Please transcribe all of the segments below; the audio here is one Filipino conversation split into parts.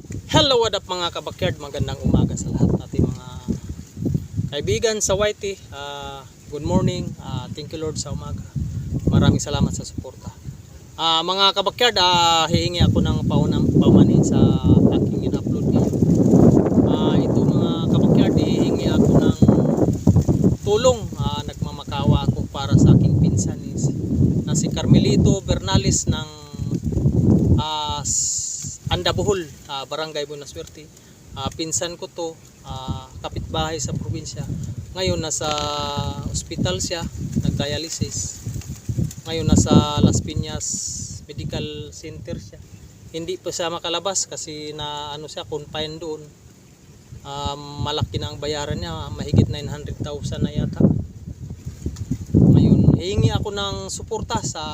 Hello, what up mga kabakyard? Magandang umaga sa lahat natin mga kaibigan sa YT. Ah, good morning. Ah, thank you Lord sa umaga. Maraming salamat sa suporta. Ah, mga kabakyard, ah, hihingi ako ng paunang paumanin sa aking in-upload ngayon. Ah, ito mga kabakyard, hihingi ako ng tulong. Ah, nagmamakawa ako para sa aking pinsan is, na si Carmelito Bernales ng Andabuhol, ah, Barangay Buenaswerte. Ah, pinsan ko to, ah, kapitbahay sa probinsya. Ngayon nasa ospital siya, nagdialysis. Ngayon nasa Las Piñas Medical Center siya. Hindi pa siya makalabas kasi na ano siya confined doon. Ah, malaki na ang bayaran niya, mahigit 900,000 na yata. Ngayon, hihingi ako ng suporta sa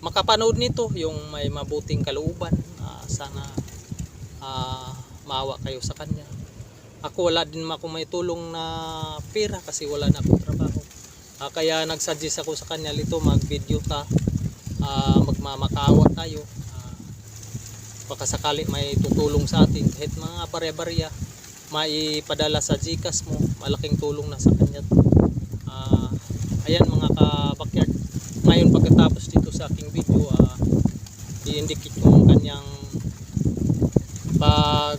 makapanood nito yung may mabuting kalooban. Ah, sana ah, maawa kayo sa kanya. Ako wala din ako may tulong na pera kasi wala na akong trabaho. Ah, kaya nagsuggest ako sa kanya lito mag-video ka, ah, magmamakaawa tayo. Baka sakali may tutulong sa atin kahit mga barya-barya maipadala sa Gcash mo malaking tulong na sa kanya. Ah, ayan mga kabakyard ngayon pagkatapos dito sa aking video ah, i-indicate ko ang kanyang pag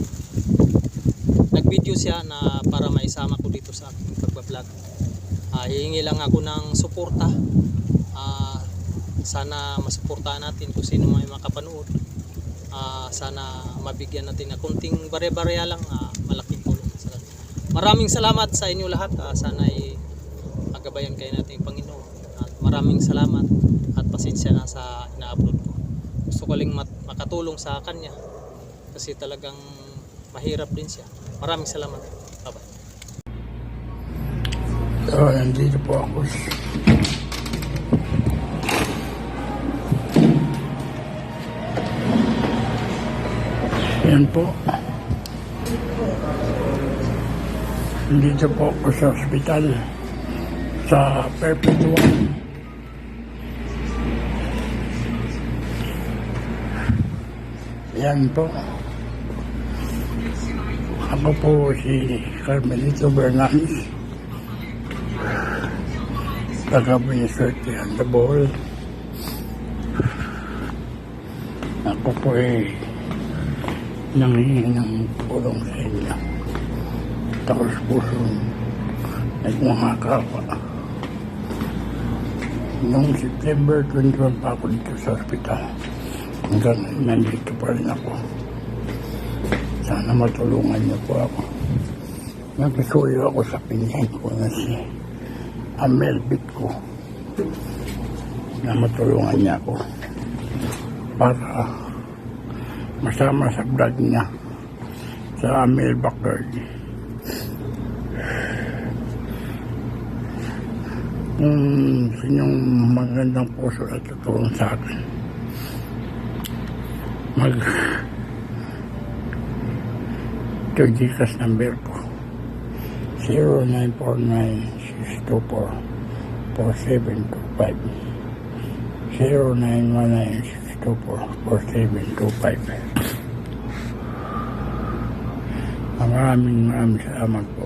nag-video siya na para maisama ko dito sa aking pagbablog. Ah, hihingi lang ako ng suporta. Ah, sana masuportahan natin kung sino may makapanood. Ah, sana mabigyan natin na kunting bare-barya lang ah, malaking tulong maraming salamat sa inyo lahat. Ah, sana ay magabayan kayo natin Panginoon maraming salamat at pasensya na sa ina-upload ko gusto ko lang makatulong sa kanya kasi talagang mahirap din siya maraming salamat bye bye So, nandito po ako. Yan po. Nandito po ako sa ospital sa Perpetual. Yan po. Ako po si Carmelito Bernales kagabi yung swerte ang dabol. Ako po eh nangihingi ng tulong sa inyo. Tapos puso nagmahakawa. Noong September 21 pa ako dito sa ospital. Hanggang nandito pa rin ako. Sana matulungan niyo po ako. Nagsuyo ako sa pinyan ko na si Amel ko na matulungan niya ako para masama sa vlog niya sa Amel Backyard. Kung sa inyong magandang puso at tutulong sa akin, mag yung Gcash number ko 0949-624-4725 0919-624-4725 Maraming maraming salamat po.